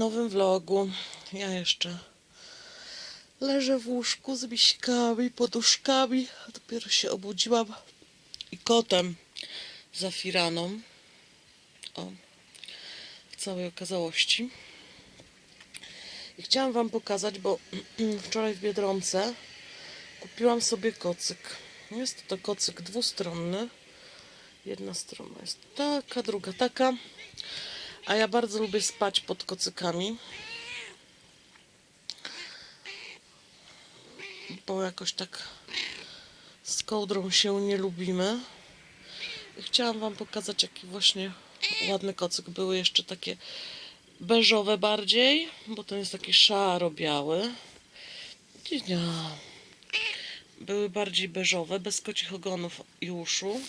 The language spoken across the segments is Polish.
Nowym vlogu. Ja jeszcze leżę w łóżku z miśkami, poduszkami. Dopiero się obudziłam i kotem zafiraną. O, w całej okazałości. I chciałam Wam pokazać, bo wczoraj w Biedronce kupiłam sobie kocyk. Jest to kocyk dwustronny. Jedna strona jest taka, druga taka. A ja bardzo lubię spać pod kocykami. Bo jakoś tak z kołdrą się nie lubimy. I chciałam Wam pokazać, jaki właśnie ładny kocyk. Były jeszcze takie beżowe bardziej, bo ten jest taki szaro-biały. Były bardziej beżowe, bez kocich ogonów i uszu.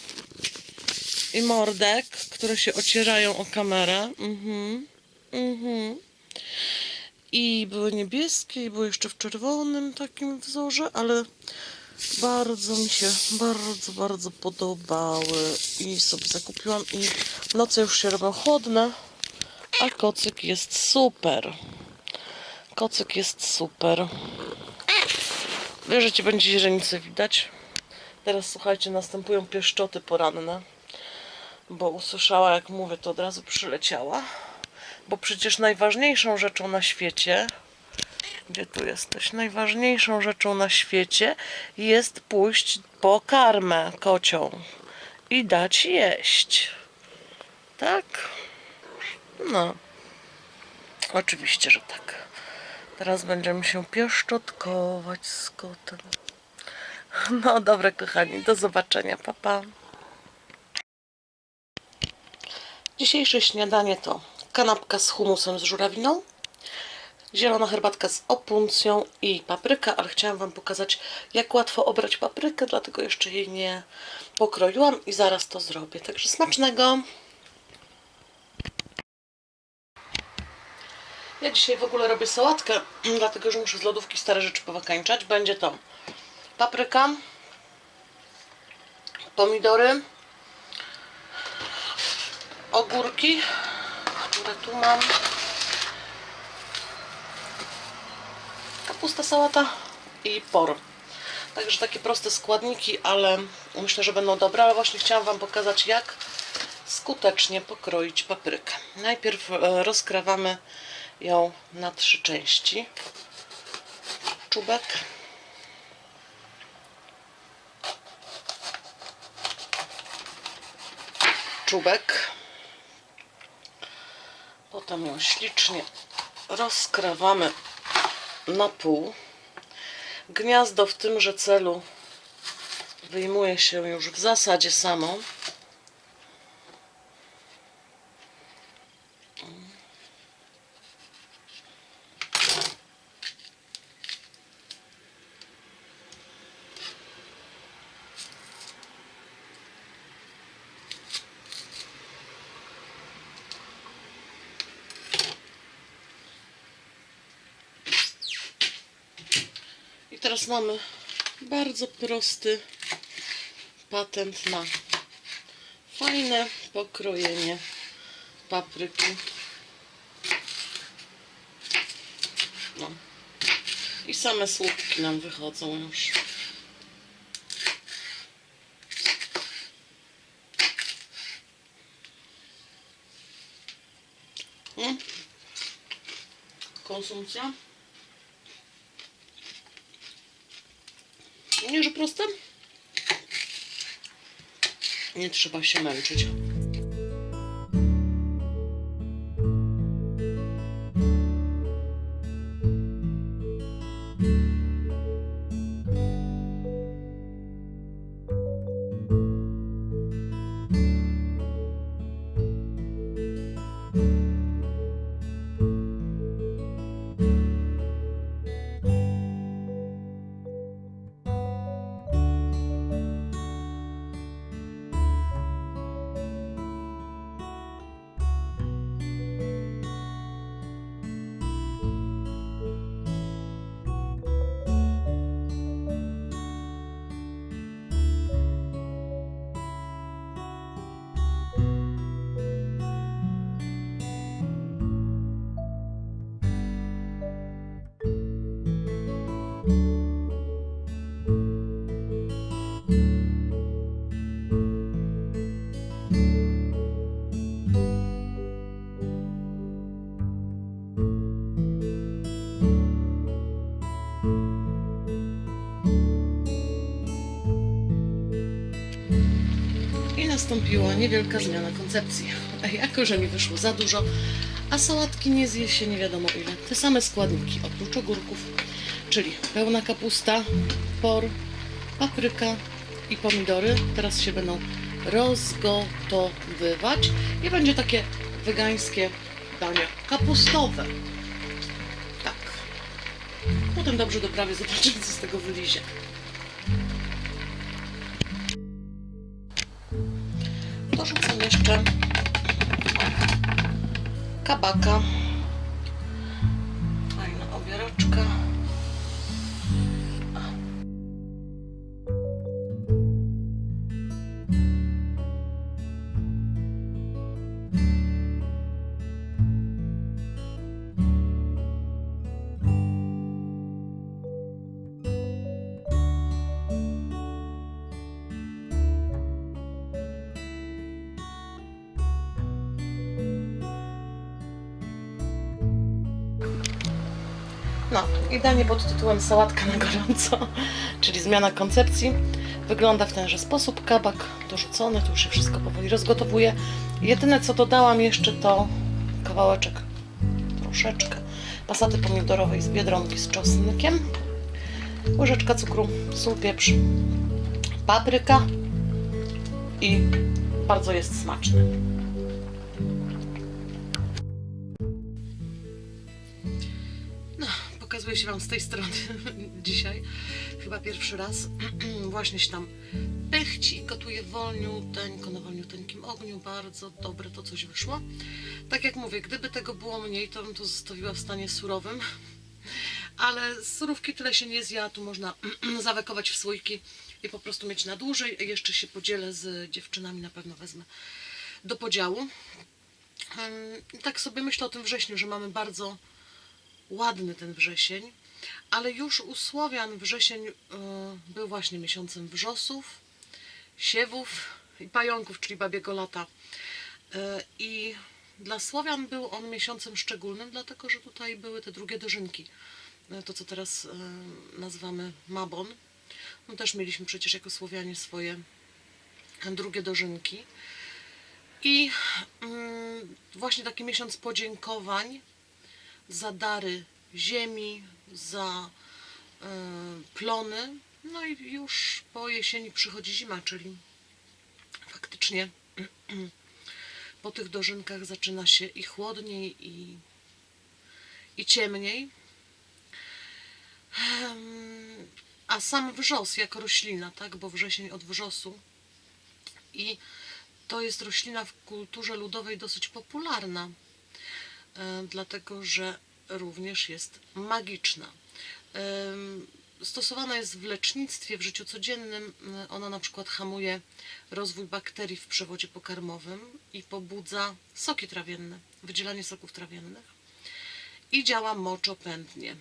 I mordek, które się ocierają o kamerę. Mhm. Mhm. I były niebieskie, i były jeszcze w czerwonym takim wzorze, ale bardzo mi się, bardzo, bardzo podobały. I sobie zakupiłam i noce już się robią chłodne, a kocyk jest super. Kocyk jest super. Wierzycie, będzie źrenicy widać. Teraz słuchajcie, następują pieszczoty poranne bo usłyszała, jak mówię, to od razu przyleciała. Bo przecież najważniejszą rzeczą na świecie, gdzie tu jesteś, najważniejszą rzeczą na świecie jest pójść po karmę kocią i dać jeść. Tak? No. Oczywiście, że tak. Teraz będziemy się pieszczotkować z kotem. No dobra, kochani, do zobaczenia. Pa, pa. Dzisiejsze śniadanie to kanapka z humusem z żurawiną, zielona herbatka z opuncją i papryka, ale chciałam Wam pokazać, jak łatwo obrać paprykę, dlatego jeszcze jej nie pokroiłam i zaraz to zrobię. Także smacznego! Ja dzisiaj w ogóle robię sałatkę, dlatego że muszę z lodówki stare rzeczy powakańczać. Będzie to papryka, pomidory, ogórki, które tu mam. Kapusta, sałata i por. Także takie proste składniki, ale myślę, że będą dobre. Ale właśnie chciałam Wam pokazać, jak skutecznie pokroić paprykę. Najpierw e, rozkrawamy ją na trzy części. Czubek. Czubek. Potem ją ślicznie rozkrawamy na pół. Gniazdo w tymże celu wyjmuje się już w zasadzie samo. Teraz mamy bardzo prosty patent na fajne pokrojenie papryki. No. I same słupki nam wychodzą już. Mm. Konsumpcja. Że proste? Nie trzeba się męczyć. Nastąpiła niewielka zmiana koncepcji. Jako, że mi wyszło za dużo, a sałatki nie zje się nie wiadomo ile. Te same składniki, oprócz ogórków, czyli pełna kapusta, por, papryka i pomidory. Teraz się będą rozgotowywać i będzie takie wegańskie danie kapustowe. Tak. Potem dobrze doprawię, zobaczymy co z tego wylizie. Jeszcze kabaka. No, i danie pod tytułem Sałatka na gorąco, czyli zmiana koncepcji. Wygląda w tenże sposób. Kabak dorzucony, tu już się wszystko powoli rozgotowuje. Jedyne co dodałam jeszcze to kawałeczek, troszeczkę pasaty pomidorowej z biedronki z czosnkiem, łyżeczka cukru, sól, pieprz, papryka i bardzo jest smaczny. Pokazuję się Wam z tej strony dzisiaj. Chyba pierwszy raz. Właśnie się tam pychci, gotuję wolniuteńko, na wolniuteńkim ogniu. Bardzo dobre to coś wyszło. Tak jak mówię, gdyby tego było mniej, to bym to zostawiła w stanie surowym. Ale surówki tyle się nie zja, tu można zawekować w słoiki i po prostu mieć na dłużej. Jeszcze się podzielę z dziewczynami, na pewno wezmę do podziału. Tak sobie myślę o tym wrześniu, że mamy bardzo ładny ten wrzesień, ale już u Słowian wrzesień y, był właśnie miesiącem wrzosów, siewów i pająków, czyli babiego lata. Y, I dla Słowian był on miesiącem szczególnym, dlatego że tutaj były te drugie dożynki. Y, To, co teraz nazywamy Mabon. No też mieliśmy przecież jako Słowianie swoje drugie dożynki. I mm, właśnie taki miesiąc podziękowań za dary ziemi, za y, plony. No i już po jesieni przychodzi zima, czyli faktycznie po tych dożynkach zaczyna się i chłodniej, i, i ciemniej. Em, A sam wrzos jako roślina, tak, bo wrzesień od wrzosu i to jest roślina w kulturze ludowej dosyć popularna e, dlatego że również jest magiczna. Stosowana jest w lecznictwie, w życiu codziennym. Ona na przykład hamuje rozwój bakterii w przewodzie pokarmowym i pobudza soki trawienne, wydzielanie soków trawiennych i działa moczopędnie.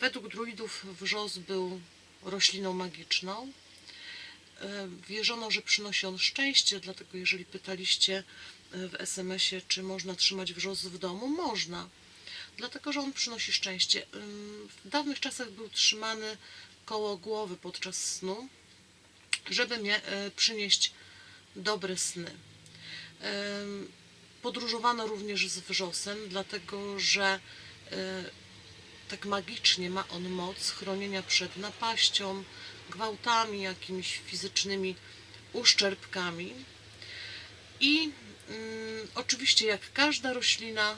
Według druidów wrzos był rośliną magiczną. Wierzono, że przynosi on szczęście, dlatego jeżeli pytaliście e, w SMS-ie, czy można trzymać wrzos w domu, można. Dlatego, że on przynosi szczęście. W dawnych czasach był trzymany koło głowy podczas snu, żeby mie- e, przynieść dobre sny. Podróżowano również z wrzosem, dlatego że e, tak magicznie ma on moc chronienia przed napaścią, gwałtami, jakimiś fizycznymi uszczerbkami. I oczywiście, jak każda roślina,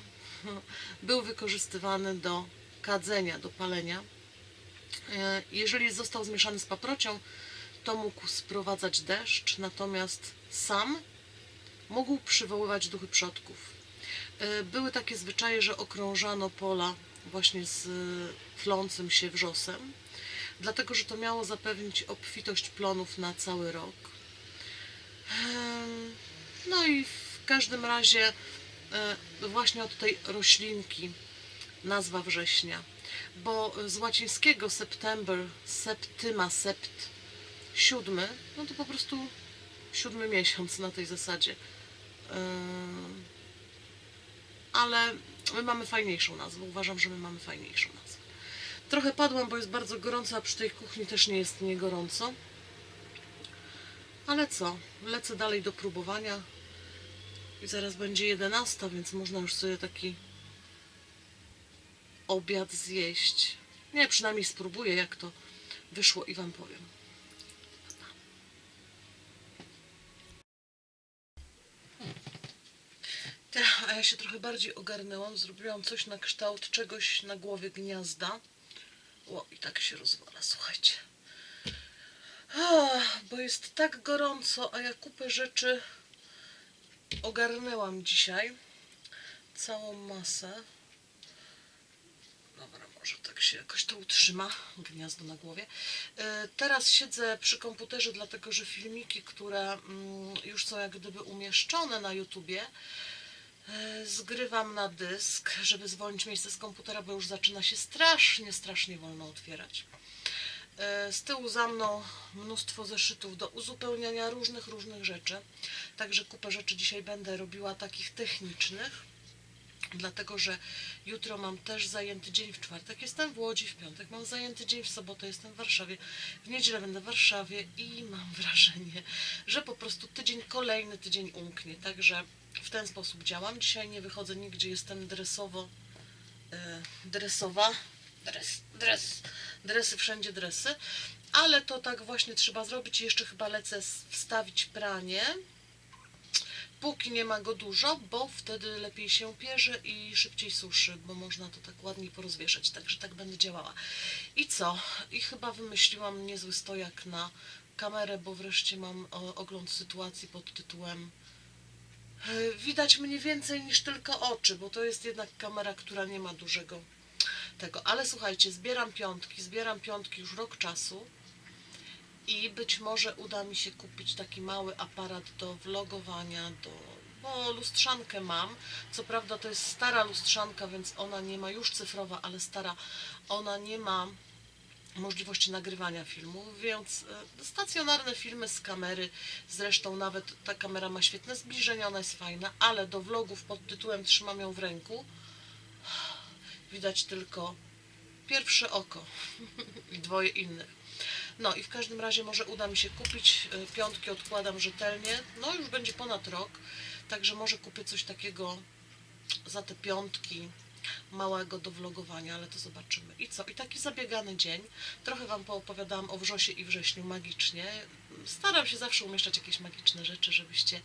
był wykorzystywany do kadzenia, do palenia. E, Jeżeli został zmieszany z paprocią, to mógł sprowadzać deszcz, natomiast sam mógł przywoływać duchy przodków. E, Były takie zwyczaje, że okrążano pola właśnie z e, tlącym się wrzosem, dlatego że to miało zapewnić obfitość plonów na cały rok. No i w każdym razie właśnie od tej roślinki nazwa września, bo z łacińskiego September, septyma, sept, siódmy, no to po prostu siódmy miesiąc na tej zasadzie. Ym, Ale my mamy fajniejszą nazwę. Uważam, że my mamy fajniejszą nazwę. Trochę padłam, bo jest bardzo gorąco, a przy tej kuchni też nie jest nie gorąco. Ale co? Lecę dalej do próbowania. I zaraz będzie 11, więc można już sobie taki obiad zjeść. Nie, przynajmniej spróbuję, jak to wyszło i Wam powiem. A ja się trochę bardziej ogarnęłam. Zrobiłam coś na kształt czegoś na głowie gniazda. O, i tak się rozwala, słuchajcie. Bo jest tak gorąco, a ja kupę rzeczy ogarnęłam dzisiaj. Całą masę. Dobra, może tak się jakoś to utrzyma, gniazdo na głowie. E, Teraz siedzę przy komputerze, dlatego że filmiki, które mm, już są jak gdyby umieszczone na YouTubie, e, zgrywam na dysk, żeby zwolnić miejsce z komputera, bo już zaczyna się strasznie, strasznie wolno otwierać. E, Z tyłu za mną mnóstwo zeszytów do uzupełniania różnych, różnych rzeczy. Także kupę rzeczy dzisiaj będę robiła takich technicznych dlatego że jutro mam też zajęty dzień, w czwartek jestem w Łodzi, w piątek mam zajęty dzień, w sobotę jestem w Warszawie, w niedzielę będę w Warszawie i mam wrażenie, że po prostu tydzień, kolejny tydzień umknie, także w ten sposób działam. Dzisiaj nie wychodzę nigdzie, jestem dresowo, e, dresowa, dres, dres, dresy, wszędzie dresy, ale to tak właśnie trzeba zrobić jeszcze chyba lecę wstawić pranie, póki nie ma go dużo, bo wtedy lepiej się pierze i szybciej suszy, bo można to tak ładniej porozwieszać, także tak będę działała. I co? I chyba wymyśliłam niezły stojak na kamerę, bo wreszcie mam o, ogląd sytuacji pod tytułem e, Widać mniej więcej niż tylko oczy, bo to jest jednak kamera, która nie ma dużego tego. Ale słuchajcie, zbieram piątki, zbieram piątki już rok czasu i być może uda mi się kupić taki mały aparat do vlogowania, do, bo lustrzankę mam. Co prawda to jest stara lustrzanka, więc ona nie ma, już cyfrowa, ale stara, ona nie ma możliwości nagrywania filmu, więc e, stacjonarne filmy z kamery, zresztą nawet ta kamera ma świetne zbliżenia, ona jest fajna, ale do vlogów pod tytułem Trzymam ją w ręku widać tylko pierwsze oko i dwoje innych. No i w każdym razie może uda mi się kupić. y, Piątki odkładam rzetelnie. No już będzie ponad rok, także może kupię coś takiego za te piątki małego do vlogowania, ale to zobaczymy. I co? I taki zabiegany dzień. Trochę Wam poopowiadałam o wrzosie i wrześniu magicznie. Staram się zawsze umieszczać jakieś magiczne rzeczy, żebyście y,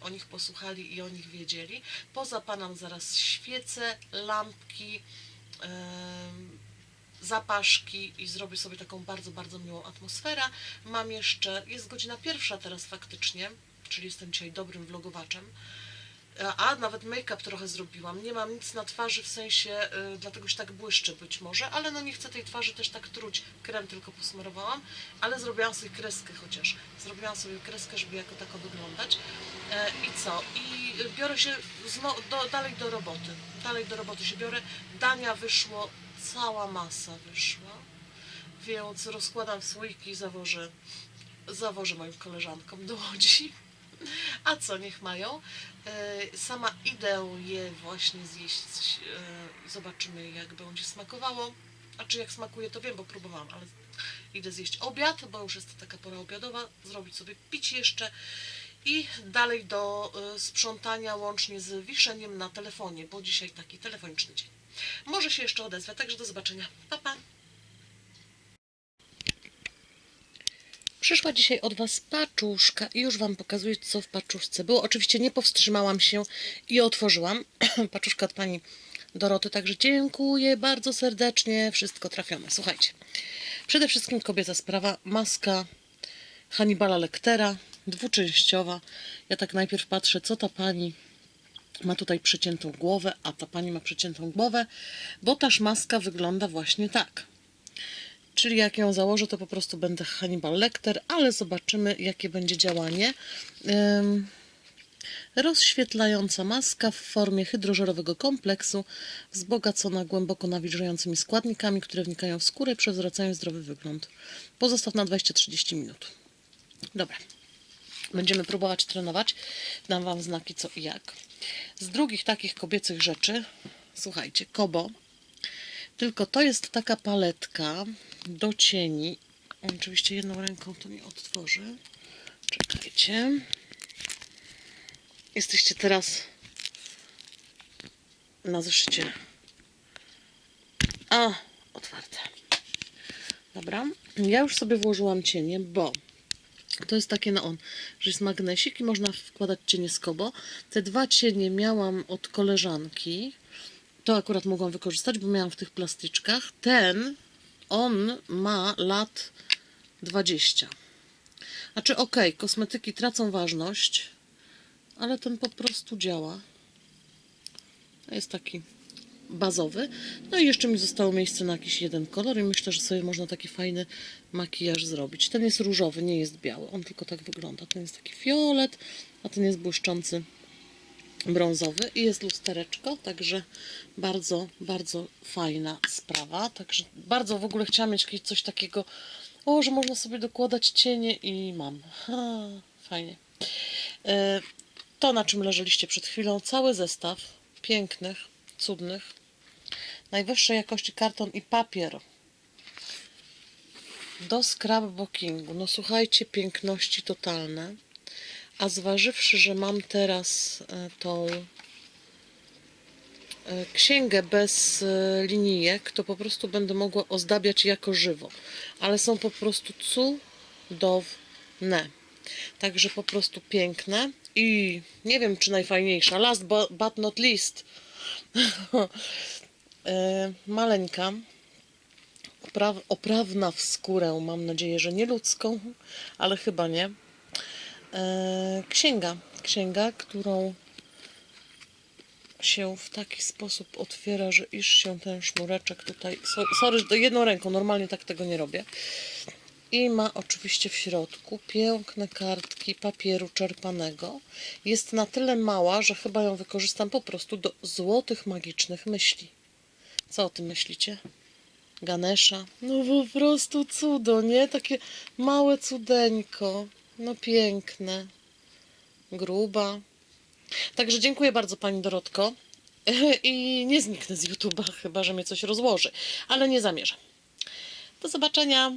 o nich posłuchali i o nich wiedzieli. Pozapanam zaraz świece, lampki, em, zapaszki i zrobię sobie taką bardzo, bardzo miłą atmosferę. Mam jeszcze, jest godzina pierwsza teraz faktycznie, czyli jestem dzisiaj dobrym vlogowaczem. A, nawet make-up trochę zrobiłam. Nie mam nic na twarzy, w sensie, y, dlatego się tak błyszczy być może, ale no nie chcę tej twarzy też tak truć. Krem tylko posmarowałam, ale zrobiłam sobie kreskę chociaż. Zrobiłam sobie kreskę, żeby jako tako wyglądać. E, I co? I biorę się do, dalej do roboty. Dalej do roboty się biorę. Dania wyszło, cała masa wyszła, więc rozkładam słoiki i zawożę, zawożę moim koleżankom do Łodzi. A co, niech mają. E, Sama idę je właśnie zjeść. e, Zobaczymy, jak będzie smakowało. A czy jak smakuje, to wiem, bo próbowałam, ale idę zjeść obiad, bo już jest taka pora obiadowa. Zrobić sobie pić jeszcze. I dalej do e, sprzątania łącznie z wiszeniem na telefonie, bo dzisiaj taki telefoniczny dzień. Może się jeszcze odezwę, także do zobaczenia. Pa, pa. Przyszła dzisiaj od Was paczuszka i już Wam pokazuję, co w paczuszce było. Oczywiście nie powstrzymałam się i otworzyłam. Paczuszka od Pani Doroty, także dziękuję bardzo serdecznie. Wszystko trafione. Słuchajcie, przede wszystkim kobieca sprawa, maska Hannibala Lectera, dwuczęściowa. Ja tak najpierw patrzę, co ta Pani ma tutaj przyciętą głowę, a ta Pani ma przyciętą głowę, bo ta maska wygląda właśnie tak. Czyli jak ją założę, to po prostu będę Hannibal Lecter, ale zobaczymy, jakie będzie działanie. Rozświetlająca maska w formie hydrożerowego kompleksu, wzbogacona głęboko nawilżającymi składnikami, które wnikają w skórę i przywracają zdrowy wygląd. Pozostaw na 20-30 minut. Dobra. Będziemy próbować trenować. Dam Wam znaki co i jak. Z drugich takich kobiecych rzeczy, słuchajcie, Kobo. Tylko to jest taka paletka do cieni. Oczywiście jedną ręką to nie odtworzę. Czekajcie. Jesteście teraz na zeszycie. A, otwarte. Dobra. Ja już sobie włożyłam cienie, bo to jest takie na on, że jest magnesik i można wkładać cienie z kobo. Te dwa cienie miałam od koleżanki. To akurat mogłam wykorzystać, bo miałam w tych plastyczkach. Ten, on ma lat 20. Znaczy, okej, kosmetyki tracą ważność, ale ten po prostu działa. Jest taki bazowy. No i jeszcze mi zostało miejsce na jakiś jeden kolor i myślę, że sobie można taki fajny makijaż zrobić. Ten jest różowy, nie jest biały. On tylko tak wygląda. Ten jest taki fiolet, a ten jest błyszczący brązowy i jest lustereczko, także bardzo, bardzo fajna sprawa. Także bardzo w ogóle chciałam mieć coś takiego, o, że można sobie dokładać cienie i mam. Ha, fajnie. E, To, na czym leżeliście przed chwilą, cały zestaw pięknych, cudnych, najwyższej jakości karton i papier do scrapbookingu. No słuchajcie, piękności totalne. A zważywszy, że mam teraz e, tą e, księgę bez e, linijek, to po prostu będę mogła ozdabiać jako żywo. Ale są po prostu cudowne. Także po prostu piękne. I nie wiem, czy najfajniejsza. Last bu- but not least. Maleńka. Opra- oprawna w skórę. Mam nadzieję, że nie ludzką, ale chyba nie. E, księga. Księga, którą się w taki sposób otwiera, że iż się ten sznureczek tutaj. so- Sorry, jedną ręką, normalnie tak tego nie robię. I ma oczywiście w środku piękne kartki papieru czerpanego. Jest na tyle mała, że chyba ją wykorzystam po prostu do złotych magicznych myśli. Co o tym myślicie? Ganesha. No po prostu cudo, nie? Takie małe cudeńko. No piękne. Gruba. Także dziękuję bardzo Pani Dorotko. I nie zniknę z YouTube'a, chyba że mnie coś rozłoży. Ale nie zamierzam. Do zobaczenia.